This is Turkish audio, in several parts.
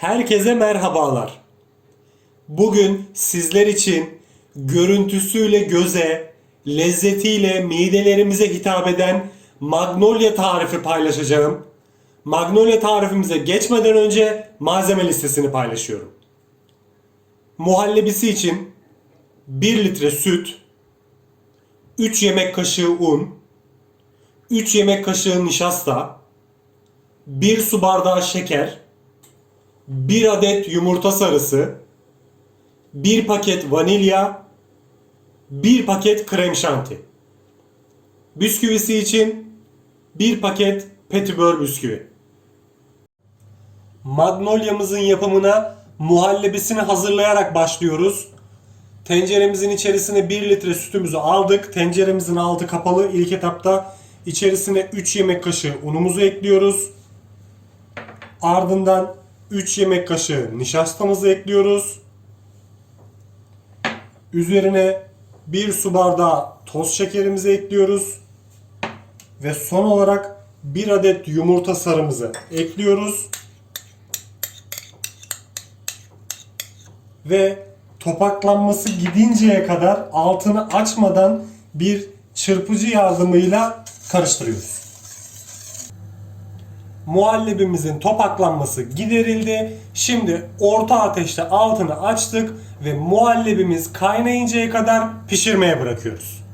Herkese merhabalar. Bugün sizler için görüntüsüyle göze, lezzetiyle midelerimize hitap eden Magnolia tarifi paylaşacağım. Magnolia tarifimize geçmeden önce malzeme listesini paylaşıyorum. Muhallebisi için 1 litre süt, 3 yemek kaşığı un, 3 yemek kaşığı nişasta, 1 su bardağı şeker, 1 adet yumurta sarısı, 1 paket vanilya, 1 paket krem şanti. Bisküvisi için 1 paket petibör bisküvi. Magnolia'mızın yapımına muhallebisini hazırlayarak başlıyoruz. Tenceremizin içerisine 1 litre sütümüzü aldık. Tenceremizin altı kapalı. İlk etapta içerisine 3 yemek kaşığı unumuzu ekliyoruz. Ardından 3 yemek kaşığı nişastamızı ekliyoruz. Üzerine 1 su bardağı toz şekerimizi ekliyoruz. Ve son olarak 1 adet yumurta sarımızı ekliyoruz. Ve topaklanması gidinceye kadar altını açmadan bir çırpıcı yardımıyla karıştırıyoruz. Muhallebimizin topaklanması giderildi. Şimdi orta ateşte altını açtık ve muhallebimiz kaynayıncaya kadar pişirmeye bırakıyoruz.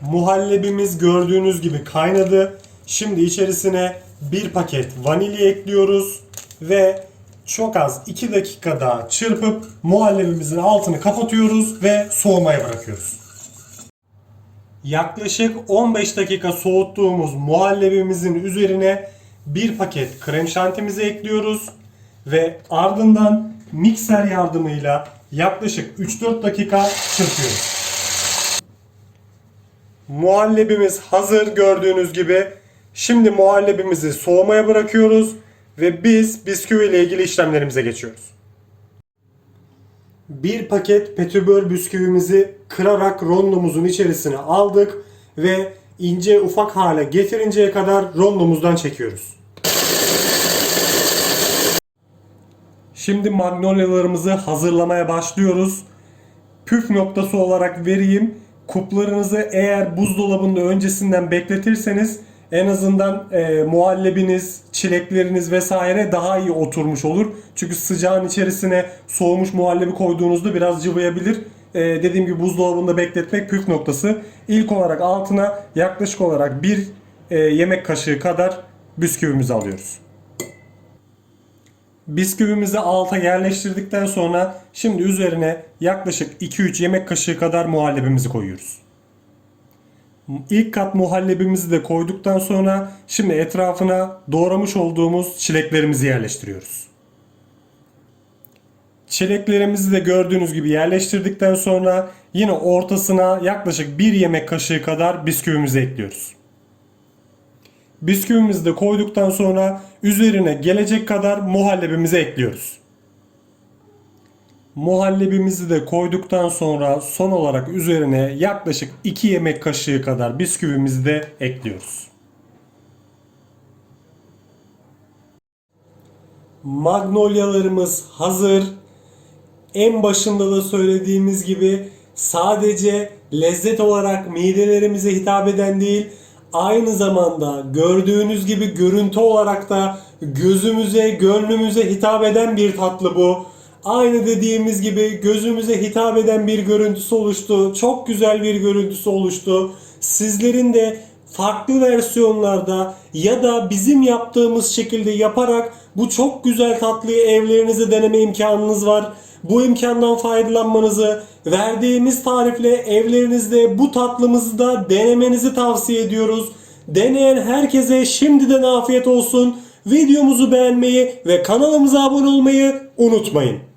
Muhallebimiz gördüğünüz gibi kaynadı. Şimdi içerisine bir paket vanilya ekliyoruz ve çok az 2 dakika daha çırpıp muhallebimizin altını kapatıyoruz ve soğumaya bırakıyoruz. Yaklaşık 15 dakika soğuttuğumuz muhallebimizin üzerine bir paket krem şantimizi ekliyoruz ve ardından mikser yardımıyla yaklaşık 3-4 dakika çırpıyoruz. Muhallebimiz hazır gördüğünüz gibi. Şimdi muhallebimizi soğumaya bırakıyoruz ve biz bisküvi ile ilgili işlemlerimize geçiyoruz. Bir paket petibör bisküvimizi kırarak rondomuzun içerisine aldık ve ince ufak hale getirinceye kadar rondomuzdan çekiyoruz. Şimdi magnolyalarımızı hazırlamaya başlıyoruz. Püf noktası olarak vereyim. Kuplarınızı eğer buzdolabında öncesinden bekletirseniz en azından e, muhallebiniz, çilekleriniz vesaire daha iyi oturmuş olur. Çünkü sıcağın içerisine soğumuş muhallebi koyduğunuzda biraz cıvıyabilir. E, dediğim gibi buzdolabında bekletmek püf noktası. İlk olarak altına yaklaşık olarak bir e, yemek kaşığı kadar bisküvimizi alıyoruz. Bisküvimizi alta yerleştirdikten sonra şimdi üzerine yaklaşık 2-3 yemek kaşığı kadar muhallebimizi koyuyoruz. İlk kat muhallebimizi de koyduktan sonra şimdi etrafına doğramış olduğumuz çileklerimizi yerleştiriyoruz. Çileklerimizi de gördüğünüz gibi yerleştirdikten sonra yine ortasına yaklaşık 1 yemek kaşığı kadar bisküvimizi ekliyoruz. Bisküvimizi de koyduktan sonra üzerine gelecek kadar muhallebimizi ekliyoruz. Muhallebimizi de koyduktan sonra son olarak üzerine yaklaşık 2 yemek kaşığı kadar bisküvimizi de ekliyoruz. Magnolyalarımız hazır. En başında da söylediğimiz gibi sadece lezzet olarak midelerimize hitap eden değil, aynı zamanda gördüğünüz gibi görüntü olarak da gözümüze, gönlümüze hitap eden bir tatlı bu. Aynı dediğimiz gibi gözümüze hitap eden bir görüntüsü oluştu. Çok güzel bir görüntüsü oluştu. Sizlerin de farklı versiyonlarda ya da bizim yaptığımız şekilde yaparak bu çok güzel tatlıyı evlerinizde deneme imkanınız var. Bu imkandan faydalanmanızı, verdiğimiz tarifle evlerinizde bu tatlımızı da denemenizi tavsiye ediyoruz. Deneyen herkese şimdiden afiyet olsun. Videomuzu beğenmeyi ve kanalımıza abone olmayı unutmayın.